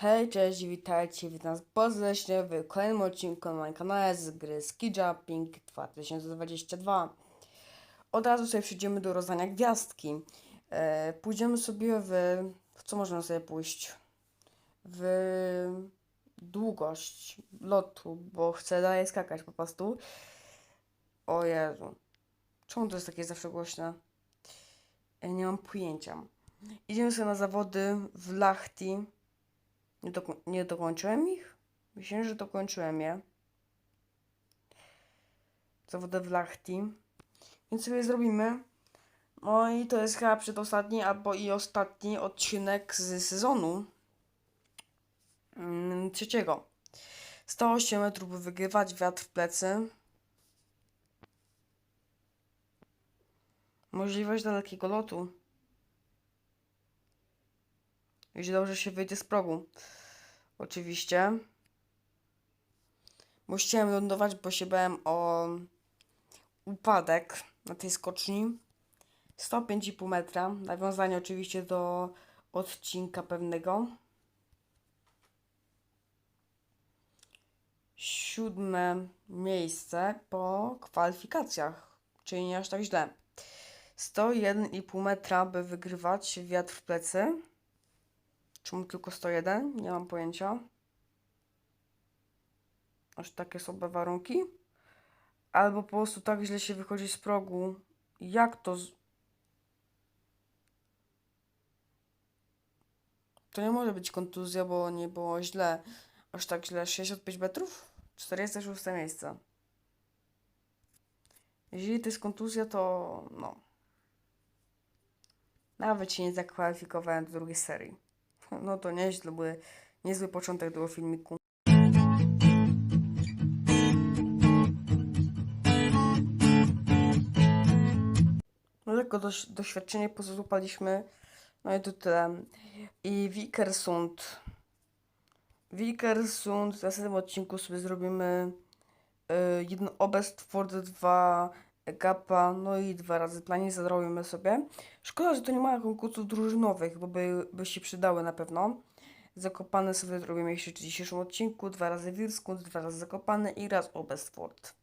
Hej, cześć, witajcie, witam was serdecznie w kolejnym odcinku na moim kanale z gry Ski Jumping 2022. Od razu sobie przejdziemy do rozdania gwiazdki. E, pójdziemy sobie w... w co możemy sobie pójść? W długość lotu, bo chcę dalej skakać po prostu. O Jezu. Czemu to jest takie zawsze głośne? Ja nie mam pojęcia. Idziemy sobie na zawody w Lahti. Nie, doko- nie dokończyłem ich? Myślę, że dokończyłem je. Zawody w Lahti. Więc sobie zrobimy. No i to jest chyba przedostatni albo i ostatni odcinek z sezonu mm, trzeciego. 108 metrów by wygrywać, wiatr w plecy. Możliwość dalekiego lotu. Jeśli dobrze się wyjdzie z progu. Oczywiście. Bo chciałem lądować, bo się bałem o upadek na tej skoczni. 105,5 metra. Nawiązanie oczywiście do odcinka pewnego. Siódme miejsce po kwalifikacjach. Czyli nie aż tak źle. 101,5 metra, by wygrywać wiatr w plecy. Czemu tylko 101? Nie mam pojęcia. Aż takie są warunki. Albo po prostu tak źle się wychodzi z progu. Jak to? Z... To nie może być kontuzja, bo nie było źle. Aż tak źle. 65 metrów? 46 miejsce. Jeżeli to jest kontuzja, to no. Nawet się nie zakwalifikowałem do drugiej serii. No to nieźle, były niezły początek tego filmiku. No lekko doś doświadczenie pozłupaliśmy. No i to tyle. I Vikersund. Vikersund w następnym odcinku sobie zrobimy y, jedno Obest Ford 2 Gapa, no i dwa razy planin zrobimy sobie. Szkoda, że to nie ma konkursów drużynowych, bo by, by się przydały na pewno. Zakopane sobie zrobimy jeszcze w dzisiejszym odcinku. Dwa razy Wirskund, dwa razy Zakopane i raz Obestford.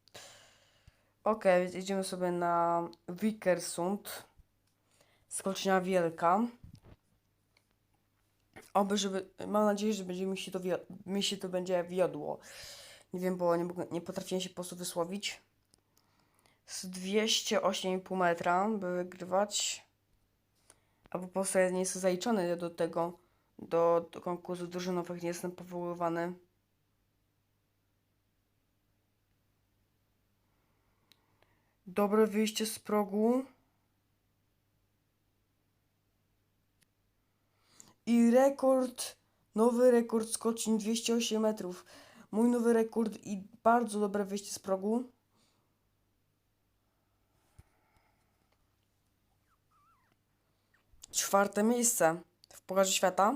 Ok, więc idziemy sobie na Vikersund. Skocznia wielka. Oby, żeby, mam nadzieję, że będzie mi się to, mi się to będzie wiodło. Nie wiem, bo nie, nie potrafiłem się po prostu wysłowić z 208,5 metra, by wygrywać. A po prostu ja nie jestem zaliczony do tego, do, do konkursu drużynowych, nie jestem powoływany. Dobre wyjście z progu. I rekord, nowy rekord skoczni 208 metrów. Mój nowy rekord i bardzo dobre wyjście z progu. Czwarte miejsce w Pucharze Świata,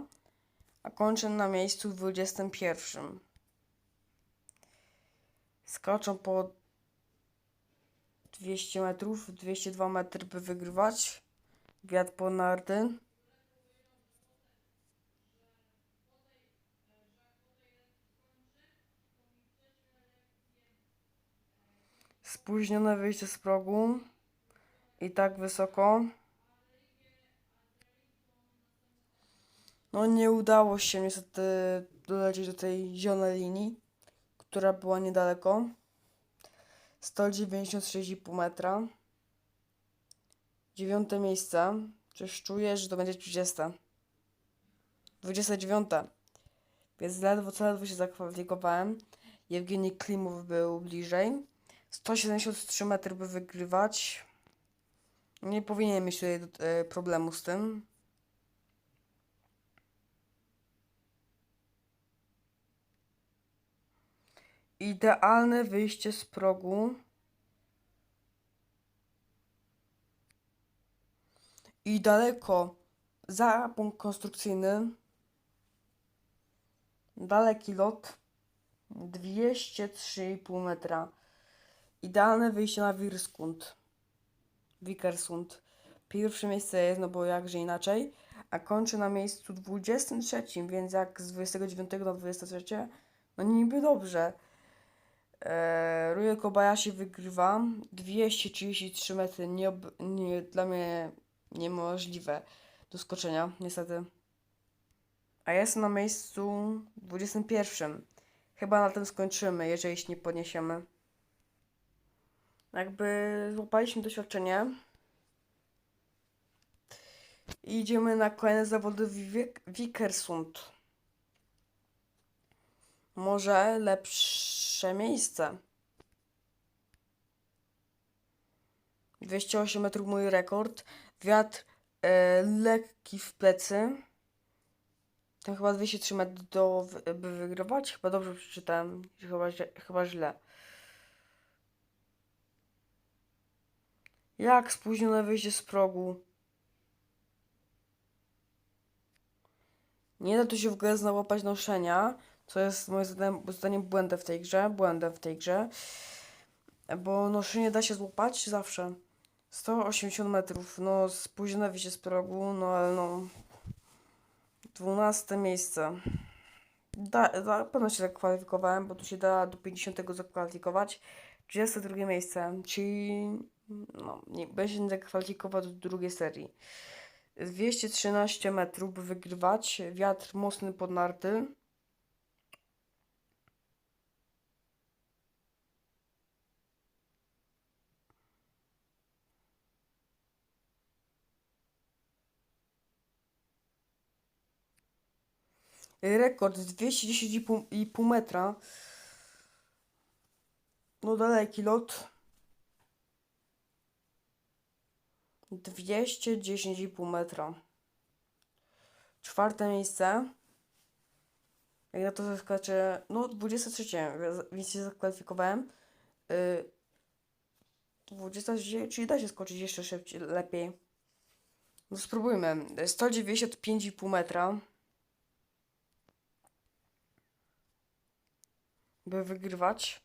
a kończę na miejscu 21. Skaczą po 200 metrów, 202 metry by wygrywać. Wiatr po narty. Spóźnione wyjście z progu. I tak wysoko. No nie udało się niestety dolecieć do tej zielonej linii, która była niedaleko. 196,5 metra. Dziewiąte miejsce. Coś czuję, że to będzie 30. 29. Więc ledwo co ledwo się zakwalifikowałem. Jewgeni Klimow był bliżej. 173 metry by wygrywać. Nie powinien mieć tutaj e, problemu z tym. Idealne wyjście z progu. I daleko za punkt konstrukcyjny. Daleki lot. 203,5 metra. Idealne wyjście na Wirskund. Wikersund. Pierwsze miejsce jest, no bo jakże inaczej. a kończy na miejscu 23, więc jak z 29 na 23, no niby dobrze. Ruje Kobayashi wygrywa 233 metry, nie, nie, dla mnie niemożliwe do skoczenia, niestety. A ja jestem na miejscu 21. Chyba na tym skończymy, jeżeli się nie podniesiemy. Jakby złapaliśmy doświadczenie. I idziemy na kolejne zawody w Wik- Vikersund. Może lepsze miejsce. 208 metrów mój rekord. Wiatr e, lekki w plecy. Tam chyba 203 metry do, by wygrywać. Chyba dobrze przeczytałem. Chyba, chyba źle. Jak spóźnione wyjście z progu. Nie da tu się w ogóle załapać noszenia, co jest moim zdaniem, zdaniem błędem w tej grze, błędem w tej grze, bo noszenie da się złapać zawsze. 180 metrów, no spóźnione wyjście z progu, no ale no... 12 miejsce. Da, na pewno się zakwalifikowałem, bo tu się da do 50 zakwalifikować. 32 miejsce, czyli no, nie będzie się zakwalifikować do drugiej serii. 213 metrów wygrywać, wiatr mocny pod narty. Rekord 210,5 metra. No daleki lot. 210,5 metra. Czwarte miejsce. Jak na to zaskoczę, no 23, więc się zakwalifikowałem. Yy, 23, czyli da się skoczyć jeszcze szybciej, lepiej. No spróbujmy. 195,5 metra. By wygrywać.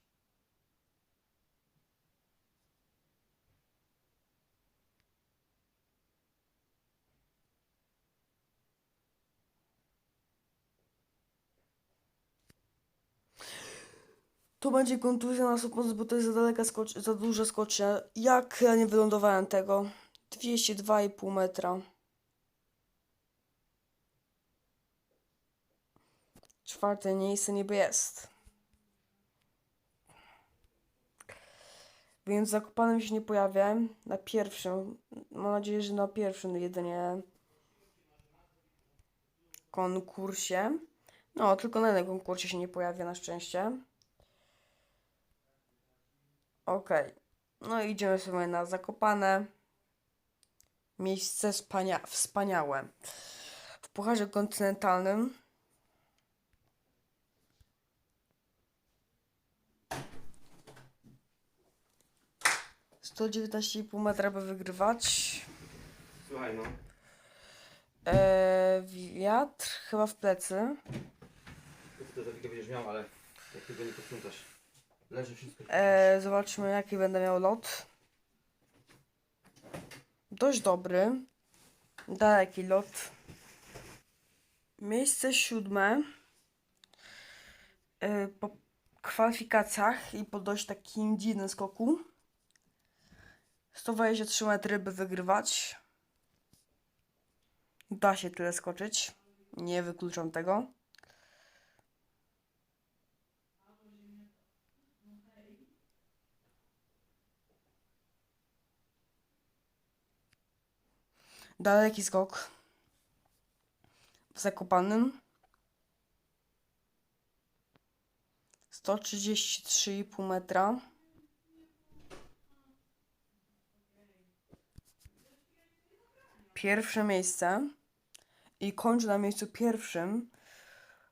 To będzie kontuzja na 100%, bo to jest za daleka skocz, za duża skocznia. Jak ja nie wylądowałem tego? 202,5 metra. Czwarte miejsce niby jest. Więc zakopanym się nie pojawię. Na pierwszym. Mam nadzieję, że na pierwszym jedynie konkursie. No, tylko na jednym konkursie się nie pojawia na szczęście. Okej. No i idziemy sobie na Zakopane. Miejsce wspania- wspaniałe. W Pucharze Kontynentalnym. Sto dziewiętnaście metra by wygrywać. Słuchaj no, Eee, wiatr chyba w plecy. to ty to zawikę będziesz miał, ale jak ty go nie posprzątasz. Leży wszystko. Eee, zobaczmy jaki będę miał lot. Dość dobry. Daleki lot. Miejsce siódme. Eee, po kwalifikacjach i po dość takim dziwnym skoku. 123 metry by wygrywać. Da się tyle skoczyć. Nie wykluczam tego. Daleki skok w Zakopanym. 133,5 metra. Pierwsze miejsce. I kończy na miejscu pierwszym.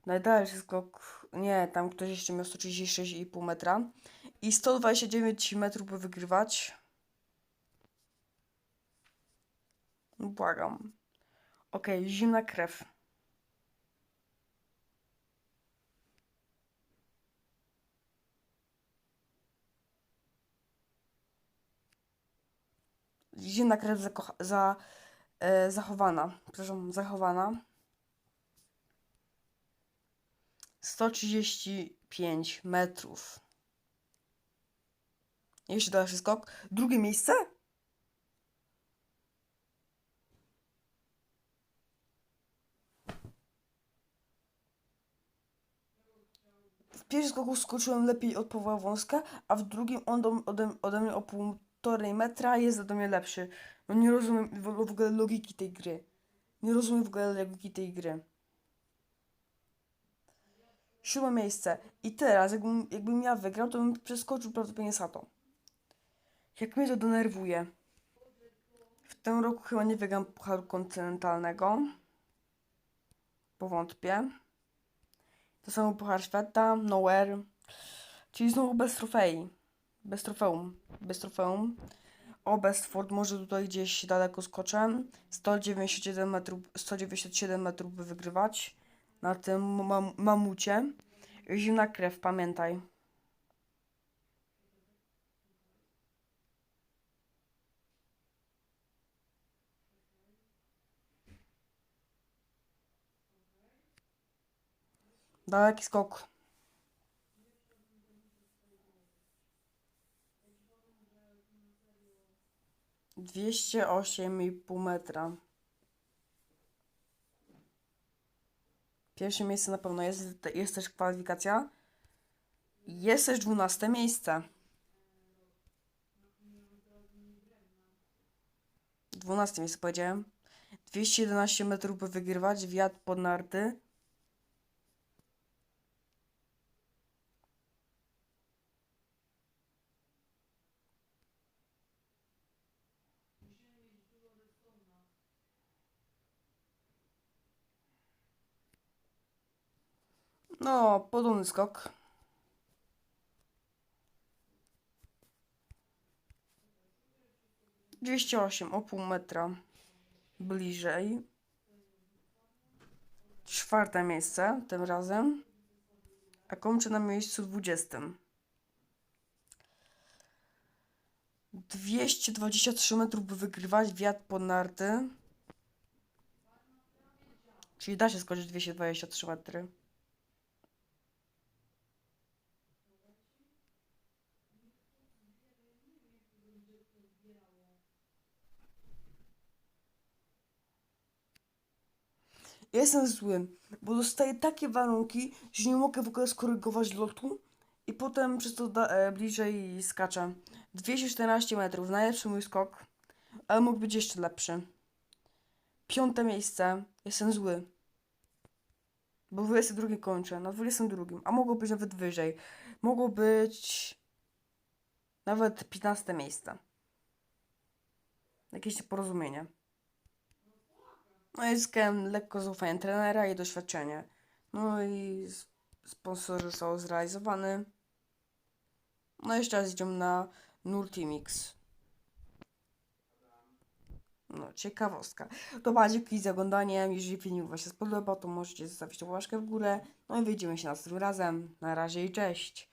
Najdalszy skok. Nie, tam ktoś jeszcze miał 136,5 metra. I 129 metrów by wygrywać. Błagam. Okej, zimna krew. Zimna krew za, kocha- za e, zachowana. Przepraszam, zachowana. 135 metrów. Jeszcze dalszy skok. Drugie miejsce? W pierwszym skoku skoczyłem lepiej od Pawła Wąska, a w drugim on do, ode, ode mnie o półtorej metra jest do mnie lepszy. No nie rozumiem w, w ogóle logiki tej gry. Nie rozumiem w ogóle logiki tej gry. Siódme miejsce. I teraz, jakbym, jakbym ja wygrał, to bym przeskoczył prawdopodobnie Sato. Jak mnie to denerwuje. W tym roku chyba nie wygram Pucharu Kontynentalnego. Powątpię. To samo Puchar Świata, Nowhere. Czyli znowu bez trofei. Bez trofeum. Bez trofeum. O, Bestford może tutaj gdzieś daleko skoczę. 197 metrów, 197 metrów by wygrywać. Na tym mam, mamucie. Zimna krew, pamiętaj. Daleki skok. Dwieście osiem i pół metra. Pierwsze miejsce na pewno jest, jest też kwalifikacja. Jest też dwunaste miejsce. Dwunaste miejsce powiedziałem. 211 metrów by wygrywać, wiatr pod narty. No, podobny skok. Dwieście osiem, o pół metra bliżej. Czwarte miejsce tym razem. A kończę na miejscu dwudziestym. 223 metrów by wygrywać, wiatr pod narty. Czyli da się skoczyć 223 metry. Ja Jestem zły, bo dostaję takie warunki, że nie mogę w ogóle skorygować lotu i potem przez to da, e, bliżej skaczę. 214 metrów, najlepszy mój skok, ale mógł być jeszcze lepszy. Piąte miejsce, jestem zły. Bo 22 kończę, na 22, a mogło być nawet wyżej. Mogło być nawet 15 miejsce. Jakieś porozumienie. No i zyskałem lekko zaufanie trenera i doświadczenie. No i s- sponsorzy są zrealizowany. No i jeszcze raz idziemy na Nurtimix. No, ciekawostka. To dzięki za oglądanie. Jeżeli filmik Wam się spodobał, to możecie zostawić łapkę w górę. No i widzimy się następnym razem. Na razie i cześć.